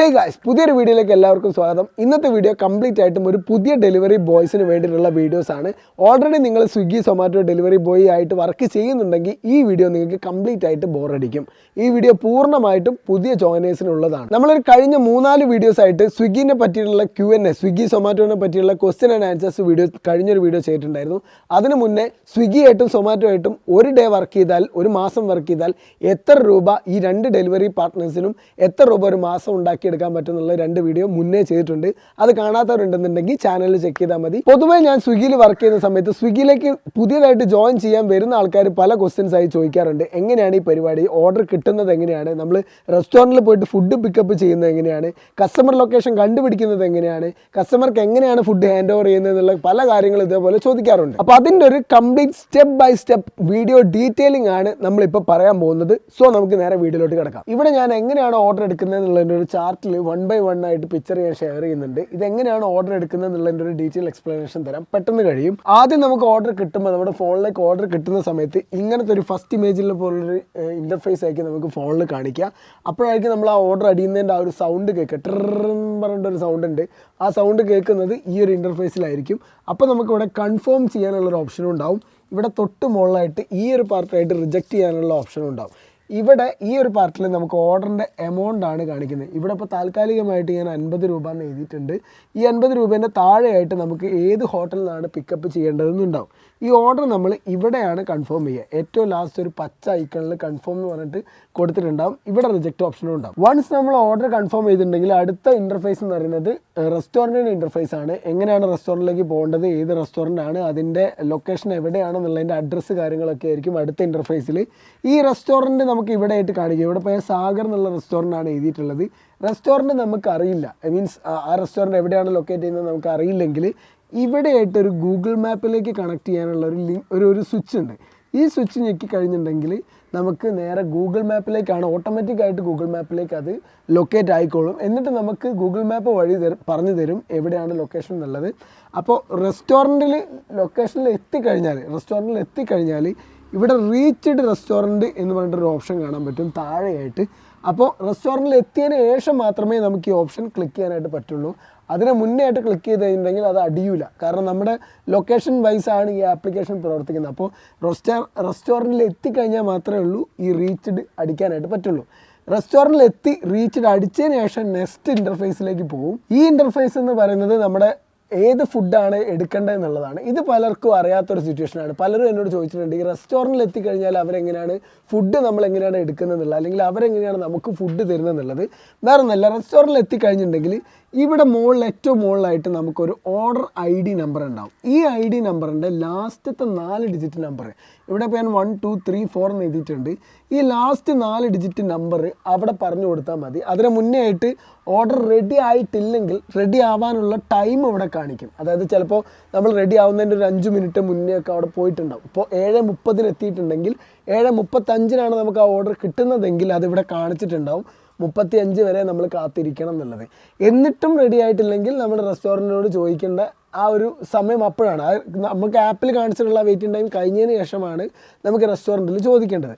Hey guys പുതിയൊരു വീഡിയോയിലേക്ക് എല്ലാവർക്കും സ്വാഗതം. ഇന്നത്തെ വീഡിയോ കംപ്ലീറ്റ് ആയിട്ടും ഒരു പുതിയ ഡെലിവറി ബോയ്സിന് വേണ്ടിയിട്ടുള്ള വീഡിയോസാണ് ഓൾറെഡി നിങ്ങൾ സ്വിഗ്ഗി സൊമാറ്റോ ഡെലിവറി ബോയ് ആയിട്ട് വർക്ക് ചെയ്യുന്നുണ്ടെങ്കിൽ ഈ വീഡിയോ നിങ്ങൾക്ക് കംപ്ലീറ്റ് ആയിട്ട് ബോറടിക്കും ഈ വീഡിയോ പൂർണമായിട്ടും പുതിയ ജോയിനേഴ്സിനുള്ളതാണ് നമ്മളൊരു കഴിഞ്ഞ മൂന്നാൽ വീഡിയോസ് ആയിട്ട് സ്വിഗ്ഗിനെ പറ്റിയിട്ടുള്ള ക്യു എൻ എ സ്വിഗ്ഗി സൊമാറ്റോനെ പറ്റിയുള്ള ക്വസ്റ്റ്യൻ ആൻഡ് ആൻസേഴ്സ് വീഡിയോ കഴിഞ്ഞൊരു വീഡിയോ ചെയ്തിട്ടുണ്ടായിരുന്നു. അതിനു മുന്നേ സ്വിഗ്ഗി ആയിട്ടും സൊമാറ്റോ ആയിട്ടും ഒരു ഡേ വർക്ക് ചെയ്താൽ ഒരു മാസം വർക്ക് ചെയ്താൽ എത്ര രൂപ ഈ രണ്ട് ഡെലിവറി പാർട്ട്നേഴ്സിനും എത്ര രൂപ ഒരു മാസം ഉണ്ടാക്കിയെടുക്കാൻ പറ്റുന്നുള്ള രണ്ട് വീഡിയോ മുന്നേ ചെയ്തിട്ടുണ്ട്. അത് കാണാത്തവരുണ്ടെന്നുണ്ടെങ്കിൽ ചാനൽ ചെക്ക് ചെയ്താൽ മതി. പൊതുവേ ഞാൻ സ്വിഗ്ഗിയിൽ വർക്ക് ചെയ്യുന്ന സമയത്ത് സ്വിഗ്ഗിയിലേക്ക് പുതിയതായിട്ട് ജോയിൻ ചെയ്യാൻ വരുന്ന ആൾക്കാർ പല ക്വസ്റ്റ്യൻസ് ആയി ചോദിക്കാറുണ്ട്. എങ്ങനെയാണ് ഈ പരിപാടി? ഓർഡർ കിട്ടുന്നത് എങ്ങനെയാണ്? നമ്മൾ റെസ്റ്റോറന്റിൽ പോയിട്ട് ഫുഡ് പിക്കപ്പ് ചെയ്യുന്നത് എങ്ങനെയാണ്? കസ്റ്റമർ ലൊക്കേഷൻ കണ്ടുപിടിക്കുന്നത് എങ്ങനെയാണ്? കസ്റ്റമർക്ക് എങ്ങനെയാണ് ഫുഡ് ഹാൻഡ് ഓവർ ചെയ്യുന്നത് എന്നുള്ള പല കാര്യങ്ങളും ഇതേപോലെ ചോദിക്കാറുണ്ട്. അപ്പോൾ അതിന്റെ ഒരു complete step by step video detailing ആണ് നമ്മളിപ്പോൾ പറയാൻ പോകുന്നത്. സോ നമുക്ക് നേരെ വീഡിയോയിലോട്ട് കിടക്കാം. ഇവിടെ ഞാൻ എങ്ങനെയാണ് ഓർഡർ എടുക്കുന്നത് എന്നുള്ളതിന്റെ ഒരു ചാർട്ടിൽ വൺ ബൈ വൺ ആയിട്ട് പിക്ചർ ഞാൻ ഷെയർ ചെയ്യുന്നുണ്ട്. ഇത് എങ്ങനെയാണ് ഓർഡർ എടുക്കുന്നത് എന്നുള്ളതിന്റെ ഒരു ഡീറ്റെയിൽ എക്സ്പ്ലനേഷൻ തരാം. പെട്ടെന്ന് കഴിയും. ആദ്യം നമുക്ക് ഓർഡർ കിട്ടുമ്പോൾ നമ്മുടെ ഫോണിലേക്ക് ഓർഡർ കിട്ടുന്ന സമയത്ത് ഇങ്ങനത്തെ ഒരു ഫസ്റ്റ് ഇമേജിൽ പോലുള്ളൊരു ഇന്റർഫേസ് ആയിരിക്കും നമുക്ക് ഫോണിൽ കാണിക്കുക. അപ്പോഴായിരിക്കും നമ്മൾ ആ ഓർഡർ അടിയുന്നതിന്റെ ആ ഒരു സൗണ്ട് കേൾക്കുക. ട്രെന്ന് പറഞ്ഞിട്ട് ഒരു സൗണ്ട് ഉണ്ട് ആ സൗണ്ട് കേൾക്കുന്നത് ഈ ഒരു ഇന്റർഫേസിലായിരിക്കും അപ്പോൾ നമുക്കിവിടെ കൺഫേം ചെയ്യാനുള്ളൊരു ഓപ്ഷനും ഉണ്ടാവും. ഇവിടെ തൊട്ട് മുകളിലായിട്ട് ഈ ഒരു പാർട്ടായിട്ട് റിജക്റ്റ് ചെയ്യാനുള്ള ഓപ്ഷനും ഉണ്ടാവും. ഇവിടെ ഈ ഒരു പാർട്ടിൽ നമുക്ക് ഓർഡറിന്റെ എമൗണ്ട് ആണ് കാണിക്കുന്നത്. ഇവിടെ ഇപ്പോൾ താൽക്കാലികമായിട്ട് ഞാൻ അൻപത് രൂപ എന്ന് എഴുതിയിട്ടുണ്ട്. ഈ അൻപത് രൂപേന്റെ താഴെയായിട്ട് നമുക്ക് ഏത് ഹോട്ടലിൽ നിന്നാണ് പിക്കപ്പ് ചെയ്യേണ്ടതെന്നുണ്ടാവും. ഈ ഓർഡർ നമ്മൾ ഇവിടെയാണ് കൺഫേം ചെയ്യുക. ഏറ്റവും ലാസ്റ്റ് ഒരു പച്ച ഐക്കണിൽ കൺഫേം എന്ന് പറഞ്ഞിട്ട് കൊടുത്തിട്ടുണ്ടാവും. ഇവിടെ റിജക്റ്റ് ഓപ്ഷനും ഉണ്ടാവും. വൺസ് നമ്മൾ ഓർഡർ കൺഫേം ചെയ്തിട്ടുണ്ടെങ്കിൽ അടുത്ത ഇന്റർഫേസ് എന്ന് പറയുന്നത് റെസ്റ്റോറന്റിന്റെ ഇന്റർഫേസ് ആണ്. എങ്ങനെയാണ് റെസ്റ്റോറന്റിലേക്ക് പോകേണ്ടത് ഏത് റെസ്റ്റോറന്റ് ആണ് അതിന്റെ ലൊക്കേഷൻ എവിടെയാണെന്നുള്ളതിന്റെ അഡ്രസ്സ് കാര്യങ്ങളൊക്കെ ആയിരിക്കും അടുത്ത ഇന്റർഫേസിൽ ഈ റെസ്റ്റോറന്റ് നമുക്ക് ഇവിടെ ആയിട്ട് കാണിക്കുക ഇവിടെ പോയ സാഗർ എന്നുള്ള റെസ്റ്റോറന്റ് ആണ് എഴുതിയിട്ടുള്ളത്. റെസ്റ്റോറന്റ് നമുക്ക് അറിയില്ല മീൻസ് ആ റെസ്റ്റോറന്റ് എവിടെയാണ് ലൊക്കേറ്റ് ചെയ്യുന്നത് നമുക്ക് അറിയില്ലെങ്കിൽ ഇവിടെയായിട്ട് ഒരു ഗൂഗിൾ മാപ്പിലേക്ക് കണക്ട് ചെയ്യാനുള്ള ഒരു ലിങ്ക് ഒരു ഒരു സ്വിച്ച് ഉണ്ട്. ഈ സ്വിച്ച് ഞെക്കി കഴിഞ്ഞിട്ടുണ്ടെങ്കിൽ നമുക്ക് നേരെ ഗൂഗിൾ മാപ്പിലേക്കാണ് ഓട്ടോമാറ്റിക്കായിട്ട് ഗൂഗിൾ മാപ്പിലേക്ക് അത് ലൊക്കേറ്റ് ആയിക്കോളും. എന്നിട്ട് നമുക്ക് ഗൂഗിൾ മാപ്പ് വഴി തരും പറഞ്ഞു തരും എവിടെയാണ് ലൊക്കേഷൻ എന്നുള്ളത്. അപ്പോൾ റെസ്റ്റോറന്റിൽ ലൊക്കേഷനിൽ എത്തിക്കഴിഞ്ഞാൽ റെസ്റ്റോറന്റിൽ എത്തിക്കഴിഞ്ഞാൽ ഇവിടെ റീച്ച്ഡ് റെസ്റ്റോറന്റ് എന്ന് പറഞ്ഞിട്ടൊരു ഓപ്ഷൻ കാണാൻ പറ്റും. താഴെയായിട്ട് അപ്പോൾ റെസ്റ്റോറന്റിൽ എത്തിയതിന് ശേഷം മാത്രമേ നമുക്ക് ഈ ഓപ്ഷൻ ക്ലിക്ക് ചെയ്യാനായിട്ട് പറ്റുള്ളൂ. അതിന് മുന്നേ ആയിട്ട് ക്ലിക്ക് ചെയ്ത് കഴിഞ്ഞിട്ടുണ്ടെങ്കിൽ അത് അടിയൂല. കാരണം നമ്മുടെ ലൊക്കേഷൻ വൈസ് ആണ് ഈ ആപ്ലിക്കേഷൻ പ്രവർത്തിക്കുന്നത്. അപ്പോൾ റെസ്റ്റോ റെസ്റ്റോറന്റിൽ എത്തിക്കഴിഞ്ഞാൽ മാത്രമേ ഉള്ളൂ ഈ റീച്ച്ഡ് അടിക്കാനായിട്ട് പറ്റുള്ളൂ. റെസ്റ്റോറന്റിൽ എത്തി റീച്ച്ഡ് അടിച്ചതിന് ശേഷം നെക്സ്റ്റ് ഇന്റർഫേസിലേക്ക് പോകും. ഈ ഇന്റർഫേസ് എന്ന് പറയുന്നത് നമ്മുടെ ഏത് ഫുഡാണ് എടുക്കേണ്ടത് എന്നുള്ളതാണ് ഇത് പലർക്കും അറിയാത്തൊരു സിറ്റുവേഷനാണ് പലരും എന്നോട് ചോദിച്ചിട്ടുണ്ട് ഈ റെസ്റ്റോറന്റിൽ എത്തിക്കഴിഞ്ഞാൽ അവരെങ്ങനെയാണ് ഫുഡ് നമ്മൾ എങ്ങനെയാണ് എടുക്കുന്നത് എന്നുള്ളത് അല്ലെങ്കിൽ അവരെങ്ങനെയാണ് നമുക്ക് ഫുഡ് തരുന്നത് എന്നുള്ളത് വേറെ ഒന്നല്ല റെസ്റ്റോറന്റിൽ എത്തിക്കഴിഞ്ഞിട്ടുണ്ടെങ്കിൽ ഇവിടെ മുകളിൽ ഏറ്റവും മുകളിലായിട്ട് നമുക്കൊരു ഓർഡർ ഐ ഡി നമ്പർ ഉണ്ടാവും. ഈ ഐ ഡി നമ്പറിന്റെ ലാസ്റ്റത്തെ നാല് ഡിജിറ്റ് നമ്പർ ഇവിടെ ഇപ്പോൾ ഞാൻ വൺ ടു ത്രീ ഫോർ എന്ന് എഴുതിയിട്ടുണ്ട്. ഈ ലാസ്റ്റ് നാല് ഡിജിറ്റ് നമ്പർ അവിടെ പറഞ്ഞു കൊടുത്താൽ മതി. അതിന് മുന്നേ ആയിട്ട് ഓർഡർ റെഡി ആയിട്ടില്ലെങ്കിൽ റെഡി ആവാനുള്ള ടൈം ഇവിടെ കാണിക്കും. അതായത് ചിലപ്പോൾ നമ്മൾ റെഡി ആവുന്നതിന്റെ ഒരു അഞ്ച് മിനിറ്റ് മുന്നേ ഒക്കെ അവിടെ പോയിട്ടുണ്ടാവും. ഇപ്പോൾ ഏഴ് മുപ്പതിന് എത്തിയിട്ടുണ്ടെങ്കിൽ ഏഴ് മുപ്പത്തഞ്ചിനാണ് നമുക്ക് ആ ഓർഡർ കിട്ടുന്നതെങ്കിൽ അതിവിടെ കാണിച്ചിട്ടുണ്ടാവും. മുപ്പത്തി അഞ്ച് വരെ നമ്മൾ കാത്തിരിക്കണം എന്നുള്ളത്. എന്നിട്ടും റെഡി ആയിട്ടില്ലെങ്കിൽ നമ്മുടെ റെസ്റ്റോറന്റിനോട് ചോദിക്കേണ്ട ആ ഒരു സമയം അപ്പോഴാണ്. നമുക്ക് ആപ്പിൽ കാണിച്ചിട്ടുള്ള വെയിറ്റിംഗ് ടൈം കഴിഞ്ഞതിന് ശേഷമാണ് നമുക്ക് റെസ്റ്റോറന്റിൽ ചോദിക്കേണ്ടത്.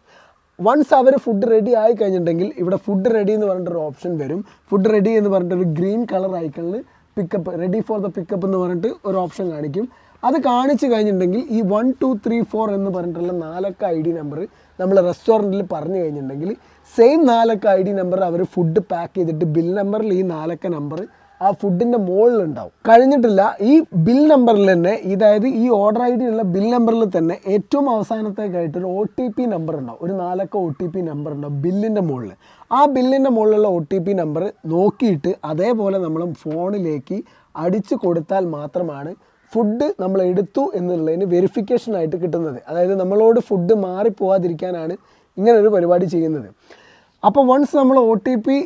വൺസ് അവർ ഫുഡ് റെഡി ആയി കഴിഞ്ഞിട്ടുണ്ടെങ്കിൽ ഇവിടെ ഫുഡ് റെഡി എന്ന് പറഞ്ഞിട്ടൊരു ഓപ്ഷൻ വരും. ഫുഡ് റെഡി എന്ന് പറഞ്ഞിട്ടൊരു ഗ്രീൻ കളർ ഐക്കണിൽ pickup ready for the pickup എന്ന് പറഞ്ഞിട്ട് ഒരു ഓപ്ഷൻ കാണിക്കും. അത് കാണിച്ചു കഴിഞ്ഞിട്ടുണ്ടെങ്കിൽ ഈ വൺ ടു ത്രീ ഫോർ എന്ന് പറഞ്ഞിട്ടുള്ള നാലക്ക ഐ ഡി നമ്പർ നമ്മൾ റെസ്റ്റോറന്റിൽ പറഞ്ഞു കഴിഞ്ഞിട്ടുണ്ടെങ്കിൽ സെയിം നാലക്ക ഐ ഡി നമ്പർ അവർ ഫുഡ് പാക്ക് ചെയ്തിട്ട് ബിൽ നമ്പറിൽ ഈ നാലക്ക നമ്പർ ആ ഫുഡിന്റെ മുകളിലുണ്ടാവും. കഴിഞ്ഞിട്ടില്ല ഈ ബിൽ നമ്പറിൽ തന്നെ ഇതായത് ഈ ഓർഡർ ഐ ഡി ഉള്ള ബിൽ നമ്പറിൽ തന്നെ ഏറ്റവും അവസാനത്തേക്കായിട്ട് ഒരു ഒ ടി പി നമ്പർ ഉണ്ടാവും. ഒരു നാലക്ക ഒ ടി പി നമ്പർ ഉണ്ടാവും ബില്ലിന്റെ മുകളിൽ ആ ബില്ലിന്റെ മുകളിലുള്ള ഒ ടി പി നമ്പർ നോക്കിയിട്ട് അതേപോലെ നമ്മൾ ഫോണിലേക്ക് അടിച്ചു കൊടുത്താൽ മാത്രമാണ് ഫുഡ് നമ്മൾ എടുത്തു എന്നുള്ളതിന് വെരിഫിക്കേഷൻ ആയിട്ട് കിട്ടുന്നത്. അതായത് നമ്മളോട് ഫുഡ് മാറിപ്പോവാതിരിക്കാനാണ് ഇങ്ങനൊരു പരിപാടി ചെയ്യുന്നത്. അപ്പോൾ വൺസ് നമ്മൾ ഒ ടി പി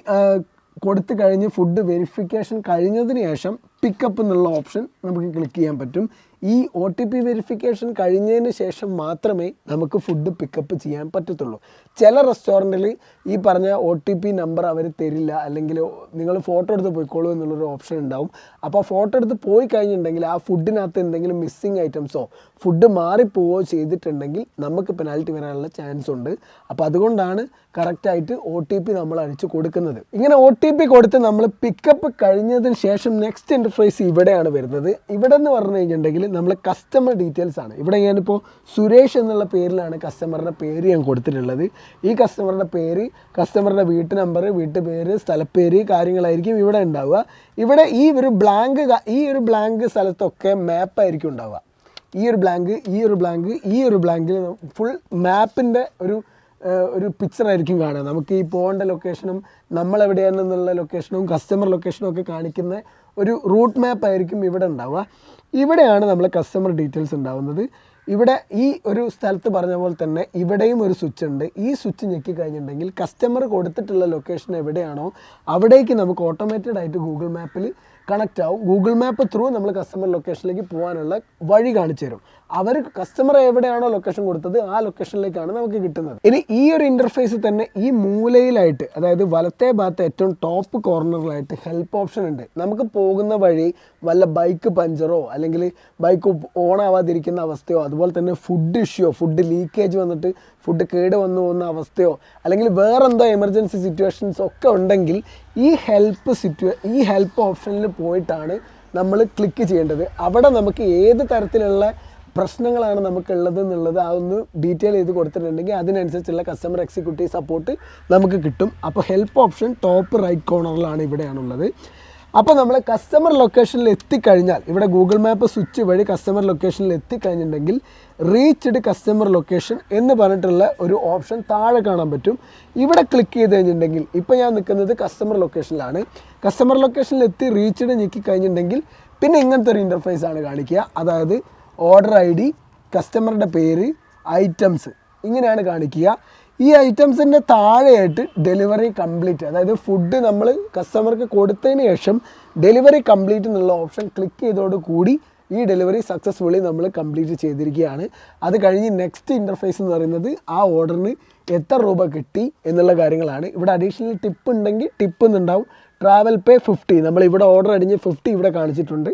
കൊടുത്തു കഴിഞ്ഞ് ഫുഡ് വെരിഫിക്കേഷൻ കഴിഞ്ഞതിന് ശേഷം പിക്കപ്പ് എന്നുള്ള ഓപ്ഷൻ നമുക്ക് ക്ലിക്ക് ചെയ്യാൻ പറ്റും. ഈ ഒ ടി പി വെരിഫിക്കേഷൻ കഴിഞ്ഞതിന് ശേഷം മാത്രമേ നമുക്ക് ഫുഡ് പിക്കപ്പ് ചെയ്യാൻ പറ്റത്തുള്ളൂ. ചില റെസ്റ്റോറന്റിൽ ഈ പറഞ്ഞ ഒ ടി പി നമ്പർ അവർ തരില്ല. അല്ലെങ്കിൽ നിങ്ങൾ ഫോട്ടോ എടുത്ത് പോയിക്കോളൂ എന്നുള്ളൊരു ഓപ്ഷൻ ഉണ്ടാവും. അപ്പോൾ ഫോട്ടോ എടുത്ത് പോയി കഴിഞ്ഞിട്ടുണ്ടെങ്കിൽ ആ ഫുഡിനകത്ത് എന്തെങ്കിലും മിസ്സിങ് ഐറ്റംസോ ഫുഡ് മാറിപ്പോവോ ചെയ്തിട്ടുണ്ടെങ്കിൽ നമുക്ക് പെനാൽറ്റി വരാനുള്ള ചാൻസ് ഉണ്ട്. അപ്പോൾ അതുകൊണ്ടാണ് കറക്റ്റായിട്ട് ഒ ടി പി നമ്മൾ അടിച്ച് കൊടുക്കുന്നത്. ഇങ്ങനെ ഒ ടി പി കൊടുത്ത് നമ്മൾ പിക്കപ്പ് കഴിഞ്ഞതിന് ശേഷം നെക്സ്റ്റ് ഇന്റർഫേസ് ഇവിടെയാണ് വരുന്നത്. ഇവിടെ എന്ന് പറഞ്ഞു കഴിഞ്ഞിട്ടുണ്ടെങ്കിൽ നമ്മൾ കസ്റ്റമർ ഡീറ്റെയിൽസ് ആണ്. ഇവിടെ ഞാനിപ്പോൾ സുരേഷ് എന്നുള്ള പേരിലാണ് കസ്റ്റമറുടെ പേര് ഞാൻ കൊടുത്തിട്ടുള്ളത്. ഈ കസ്റ്റമറുടെ പേര് കസ്റ്റമറുടെ വീട്ടു നമ്പർ വീട്ടുപേര് സ്ഥലപ്പേര് കാര്യങ്ങളായിരിക്കും ഇവിടെ ഉണ്ടാവുക. ഇവിടെ ഈ ഒരു ബ്ലാങ്ക് ഈ ഒരു ബ്ലാങ്ക് സ്ഥലത്തൊക്കെ മാപ്പായിരിക്കും ഉണ്ടാവുക. ഈ ഒരു ബ്ലാങ്ക് ഈ ഒരു ബ്ലാങ്ക് ഈ ഒരു ബ്ലാങ്കിൽ ഫുൾ മാപ്പിന്റെ ഒരു ഒരു പിക്ചറായിരിക്കും കാണുക. നമുക്ക് ഈ പോകേണ്ട ലൊക്കേഷനും നമ്മളെവിടെയാണെന്നുള്ള ലൊക്കേഷനും കസ്റ്റമർ ലൊക്കേഷനും ഒക്കെ കാണിക്കുന്ന ഒരു റൂട്ട് മാപ്പ് ആയിരിക്കും ഇവിടെ ഉണ്ടാവുക. ഇവിടെയാണ് നമ്മൾ കസ്റ്റമർ ഡീറ്റെയിൽസ് ഉണ്ടാവുന്നത്. ഇവിടെ ഈ ഒരു സ്ഥലത്ത് പറഞ്ഞ പോലെ തന്നെ ഇവിടെയും ഒരു സ്വിച്ച് ഉണ്ട്. ഈ സ്വിച്ച് ഞെക്കി കഴിഞ്ഞിട്ടുണ്ടെങ്കിൽ കസ്റ്റമർ കൊടുത്തിട്ടുള്ള ലൊക്കേഷൻ എവിടെയാണോ അവിടേക്ക് നമുക്ക് ഓട്ടോമാറ്റഡ് ആയിട്ട് ഗൂഗിൾ മാപ്പിൽ കണക്റ്റ് ആവും. ഗൂഗിൾ മാപ്പ് ത്രൂ നമ്മൾ കസ്റ്റമർ ലൊക്കേഷനിലേക്ക് പോകാനുള്ള വഴി കാണിച്ചു തരും. അവർ കസ്റ്റമർ എവിടെയാണോ ലൊക്കേഷൻ കൊടുത്തത് ആ ലൊക്കേഷനിലേക്കാണ് നമുക്ക് കിട്ടുന്നത്. ഇനി ഈ ഒരു ഇന്റർഫേസ് തന്നെ ഈ മൂലയിലായിട്ട് അതായത് വലത്തെ ഭാഗത്ത് ഏറ്റവും ടോപ്പ് കോർണറിലായിട്ട് ഹെൽപ്പ് ഓപ്ഷൻ ഉണ്ട്. നമുക്ക് പോകുന്ന വഴി വല്ല ബൈക്ക് പഞ്ചറോ അല്ലെങ്കിൽ ബൈക്ക് ഓൺ ആവാതിരിക്കുന്ന അവസ്ഥയോ അതുപോലെ തന്നെ ഫുഡ് ഇഷ്യൂ ഫുഡ് ലീക്കേജ് വന്നിട്ട് ഫുഡ് കേട് വന്നു പോകുന്ന അവസ്ഥയോ അല്ലെങ്കിൽ വേറെന്തോ എമർജൻസി സിറ്റുവേഷൻസ് ഒക്കെ ഉണ്ടെങ്കിൽ ഈ ഹെൽപ്പ് സിറ്റുവേ ഈ ഹെൽപ്പ് ഓപ്ഷനിൽ പോയിട്ടാണ് നമ്മൾ ക്ലിക്ക് ചെയ്യേണ്ടത്. അവിടെ നമുക്ക് ഏത് തരത്തിലുള്ള പ്രശ്നങ്ങളാണ് നമുക്കുള്ളത് എന്നുള്ളത് അതൊന്ന് ഡീറ്റെയിൽ ചെയ്ത് കൊടുത്തിട്ടുണ്ടെങ്കിൽ അതിനനുസരിച്ചുള്ള കസ്റ്റമർ എക്സിക്യൂട്ടീവ് സപ്പോർട്ട് നമുക്ക് കിട്ടും. അപ്പോൾ ഹെൽപ്പ് ഓപ്ഷൻ ടോപ്പ് റൈറ്റ് കോർണറിലാണ് ഇവിടെയാണുള്ളത്. അപ്പോൾ നമ്മൾ കസ്റ്റമർ ലൊക്കേഷനിൽ എത്തിക്കഴിഞ്ഞാൽ ഇവിടെ ഗൂഗിൾ മാപ്പ് സ്വിച്ച് വഴി കസ്റ്റമർ ലൊക്കേഷനിൽ എത്തിക്കഴിഞ്ഞിട്ടുണ്ടെങ്കിൽ റീച്ച്ഡ് കസ്റ്റമർ ലൊക്കേഷൻ എന്ന് പറഞ്ഞിട്ടുള്ള ഒരു ഓപ്ഷൻ താഴെ കാണാൻ പറ്റും. ഇവിടെ ക്ലിക്ക് ചെയ്ത് കഴിഞ്ഞിട്ടുണ്ടെങ്കിൽ ഇപ്പോൾ ഞാൻ നിൽക്കുന്നത് കസ്റ്റമർ ലൊക്കേഷനിലാണ് കസ്റ്റമർ ലൊക്കേഷനിൽ എത്തി റീച്ച്ഡ് ഞെക്കി കഴിഞ്ഞിട്ടുണ്ടെങ്കിൽ പിന്നെ ഇങ്ങനത്തെ ഒരു ഇന്റർഫേസ് ആണ് കാണിക്കുക. അതായത് ഓർഡർ ഐ ഡി കസ്റ്റമറുടെ പേര് ഐറ്റംസ് ഇങ്ങനെയാണ് കാണിക്കുക. ഈ ഐറ്റംസിന്റെ താഴെയായിട്ട് ഡെലിവറി കംപ്ലീറ്റ്. അതായത് ഫുഡ് നമ്മൾ കസ്റ്റമർക്ക് കൊടുത്തതിന് ശേഷം ഡെലിവറി കംപ്ലീറ്റ് എന്നുള്ള ഓപ്ഷൻ ക്ലിക്ക് ചെയ്തോട് കൂടി ഈ ഡെലിവറി സക്സസ്ഫുള്ളി നമ്മൾ കംപ്ലീറ്റ് ചെയ്തിരിക്കുകയാണ്. അത് കഴിഞ്ഞ് നെക്സ്റ്റ് ഇന്റർഫേസ് എന്ന് പറയുന്നത് ആ ഓർഡറിന് എത്ര രൂപ കിട്ടി എന്നുള്ള കാര്യങ്ങളാണ്. ഇവിടെ അഡീഷണൽ ടിപ്പ് ഉണ്ടെങ്കിൽ ടിപ്പ് എന്നുണ്ടാവും. ട്രാവൽ പേ ഫിഫ്റ്റി നമ്മൾ ഇവിടെ ഓർഡർ അടിഞ്ഞ് ഫിഫ്റ്റി ഇവിടെ കാണിച്ചിട്ടുണ്ട്.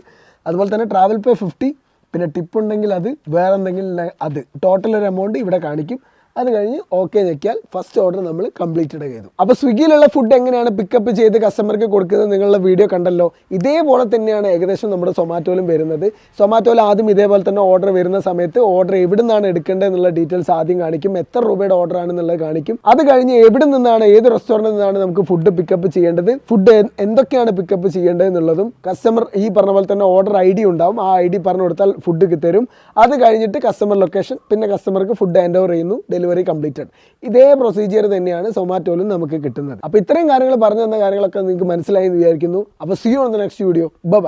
അതുപോലെ തന്നെ ട്രാവൽ പേ ഫിഫ്റ്റി പിന്നെ ടിപ്പ് ഉണ്ടെങ്കിൽ അത് വേറെ എന്തെങ്കിലും അത്. ടോട്ടൽ ഒരു എമൗണ്ട് ഇവിടെ കാണിക്കും. അത് കഴിഞ്ഞ് ഓക്കെ ഞെക്കിയാൽ ഫസ്റ്റ് ഓർഡർ നമ്മൾ കംപ്ലീറ്റഡ് ചെയ്തു. അപ്പോൾ സ്വിഗ്ഗിയിലുള്ള ഫുഡ് എങ്ങനെയാണ് പിക്കപ്പ് ചെയ്ത് കസ്റ്റമർക്ക് കൊടുക്കുന്നത് നിങ്ങളുടെ വീഡിയോ കണ്ടല്ലോ? ഇതേപോലെ തന്നെയാണ് ഏകദേശം നമ്മുടെ സൊമാറ്റോയിലും വരുന്നത്. സൊമാറ്റോയിൽ ആദ്യം ഇതേപോലെ തന്നെ ഓർഡർ വരുന്ന സമയത്ത് ഓർഡർ എവിടെ നിന്നാണ് എടുക്കേണ്ടത് എന്നുള്ള ഡീറ്റെയിൽസ് ആദ്യം കാണിക്കും. എത്ര രൂപയുടെ ഓർഡർ ആണെന്നുള്ളത് കാണിക്കും. അത് കഴിഞ്ഞ് എവിടെ നിന്നാണ് ഏത് റെസ്റ്റോറന്റിൽ നിന്നാണ് നമുക്ക് ഫുഡ് പിക്കപ്പ് ചെയ്യേണ്ടത് ഫുഡ് എന്തൊക്കെയാണ് പിക്കപ്പ് ചെയ്യേണ്ടത് എന്നുള്ളതും കസ്റ്റമർ ഈ പറഞ്ഞ പോലെ തന്നെ ഓർഡർ ഐ ഡി ഉണ്ടാവും. ആ ഐ ഡി പറഞ്ഞു കൊടുത്താൽ ഫുഡ് തരും. അത് കഴിഞ്ഞിട്ട് കസ്റ്റമർ ലൊക്കേഷൻ പിന്നെ കസ്റ്റമർക്ക് ഫുഡ് ഹാൻഡ് ഓവർ ചെയ്യുന്നു. ഡെലിവറി കംപ്ലീറ്റഡ് ഇതേ പ്രൊസീജിയർ തന്നെയാണ് സൊമാറ്റോയിലും നമുക്ക് കിട്ടുന്നത്. അപ്പോൾ ഇത്രയും കാര്യങ്ങൾ പറഞ്ഞു തന്ന കാര്യങ്ങളൊക്കെ നിങ്ങൾക്ക് മനസ്സിലായി എന്ന് വിചാരിക്കുന്നു. അപ്പോൾ see on the next video bye